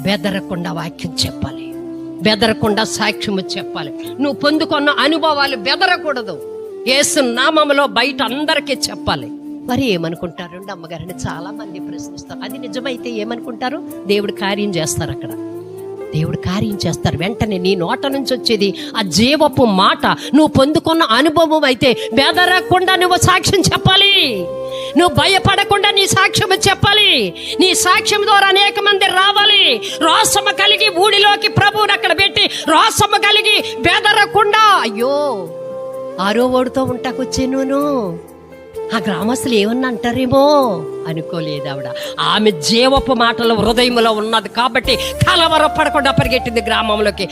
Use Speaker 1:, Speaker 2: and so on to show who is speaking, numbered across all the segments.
Speaker 1: బెదరకుండా వాక్యం చెప్పాలి. బెదరకుండా సాక్ష్యము చెప్పాలి. నువ్వు పొందుకున్న అనుభవాలు బెదరకూడదు. ఏసు నామములో బయట అందరికీ చెప్పాలి. మరి ఏమనుకుంటారు? అమ్మగారిని చాలా మంది ప్రశ్నిస్తారు. అది నిజమైతే ఏమనుకుంటారు? దేవుడు కార్యం చేస్తారు అక్కడ. దేవుడు కార్యం చేస్తారు. వెంటనే నీ నోట నుంచి వచ్చేది ఆ జీవపు మాట. నువ్వు పొందుకున్న అనుభవం అయితే బెదరకుండా నువ్వు సాక్ష్యం చెప్పాలి. నువ్వు భయపడకుండా నీ సాక్ష్యం చెప్పాలి. నీ సాక్ష్యం ద్వారా అనేక మంది రావాలి. రోసమ కలిగి ఊడిలోకి ప్రభువుని అక్కడ పెట్టి రోసమ కలిగి బెదరకుండా. అయ్యో ఆరో ఓడితో ఉంటాకొచ్చాను ఆ గ్రామస్తులు ఏమన్నా అంటారేమో? అనుకోలేదు ఆవిడ. ఆమె జీవపు మాటలు హృదయంలో ఉన్నది కాబట్టి కలవరపడకుండా పరిగెట్టింది గ్రామంలోకి.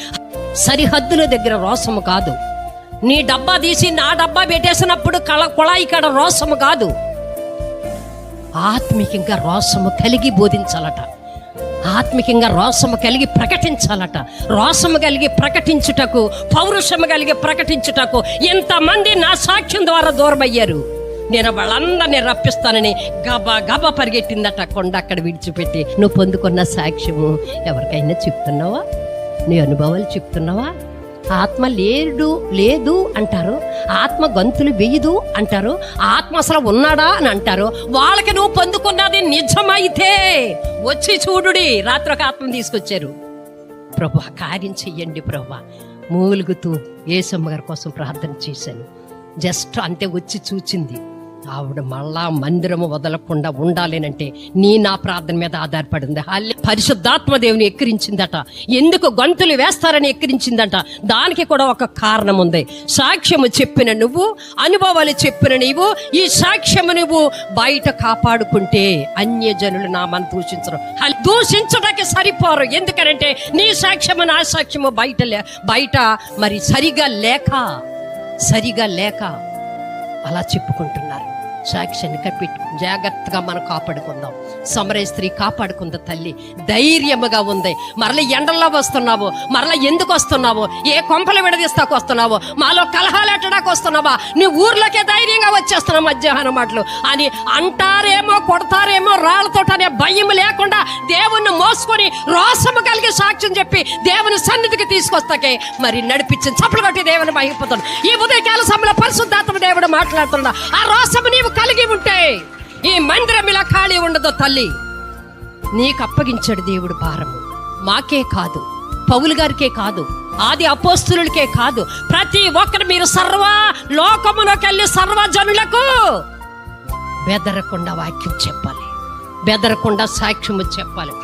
Speaker 1: సరిహద్దుల దగ్గర రోసము కాదు. నీ డబ్బా తీసి నా డబ్బా పెట్టేసినప్పుడు కళ కుళాయి కాడ రోసము కాదు. ఆత్మికంగా రోసము కలిగి బోధించాలట. ఆత్మికంగా రోసము కలిగి ప్రకటించాలట. రోసము కలిగి ప్రకటించుటకు పౌరుషము కలిగి ప్రకటించుటకు ఎంతమంది నా సాక్ష్యం ద్వారా దూరమయ్యారు? నేను వాళ్ళందరినీ రప్పిస్తానని గబ గబా పరిగెట్టిందట కొండ అక్కడ విడిచిపెట్టి. నువ్వు పొందుకున్న సాక్ష్యము ఎవరికైనా చెప్తున్నావా? నీ అనుభవాలు చెప్తున్నావా? ఆత్మ లేడు లేదు అంటారు. ఆత్మ గంతులు వేయదు అంటారు. ఆత్మ అసలు ఉన్నాడా అని అంటారు. వాళ్ళకి నువ్వు పొందుకున్నది నిజమైతే వచ్చి చూడుడి. రాత్రి ఒక ఆత్మ తీసుకొచ్చారు. ప్రభు కార్యం చెయ్యండి ప్రభు. మూలుగుతూ ఏసమ్మ గారి కోసం ప్రార్థన చేశాను. జస్ట్ అంతే వచ్చి చూచింది. ఆవిడ మళ్ళా మందిరము వదలకుండా ఉండాలేనంటే నీ నా ప్రార్థన మీద ఆధారపడింది. హల్లే- పరిశుద్ధాత్మ దేవుని ఎక్కిరించిందట. ఎందుకు గొంతులు వేస్తారని ఎక్కిరించిందట? దానికి కూడా ఒక కారణం ఉంది. సాక్ష్యము చెప్పిన నువ్వు అనుభవాలు చెప్పిన నీవు ఈ సాక్ష్యము నువ్వు బయట కాపాడుకుంటే అన్యజనులు నా మన దూషించరు. దూషించడానికి సరిపోరు. ఎందుకనంటే నీ సాక్ష్యము నా సాక్ష్యము బయట లే- బయట మరి సరిగా లేక సరిగా లేక అలా చెప్పుకుంటున్నారు. సాక్ష్యాన్ని కప్పెట్టు జాగ్రత్తగా మనం కాపాడుకుందాం. సమరయ స్త్రీ కాపాడుకుంద తల్లి. ధైర్యముగా ఉంది. మరల ఎండల్లో వస్తున్నావు. మరల ఎందుకు వస్తున్నావు? ఏ కొంపలు విడదీస్తాకు వస్తున్నావు? మాలో కలహాలు ఎట్టడానికి వస్తున్నావా? నీ ఊర్లోకే ధైర్యంగా వచ్చేస్తున్నావు మధ్యాహ్నం మాటలు. అని అంటారేమో కొడతారేమో రాళ్ళతో అనే భయం లేకుండా దేవుణ్ణి మోసుకొని రోసము కలిగి సాక్ష్యం చెప్పి దేవుని సన్నిధికి తీసుకొస్తాకే. మరి నడిపించింది చప్పలు కొట్టి దేవుని మహిపోతాడు ఈ ఉదయకాల సమయంలో పరిశుద్ధాత్మ కూడా మాట్లాడుతున్నా. ఆ రోషము నీవు కలిగి ఉంటే ఈ మందిరం ఇలా ఖాళీ ఉండదు తల్లి. నీకు అప్పగించాడు దేవుడు భారము మాకే కాదు పౌలు గారికే కాదు ఆది అపోస్తులకే కాదు. ప్రతి ఒక్కరు మీరు సర్వ లోకములోకి వెళ్ళి సర్వజనులకు బెదరకుండా వాక్యం చెప్పాలి. బెదరకుండా సాక్ష్యము చెప్పాలి.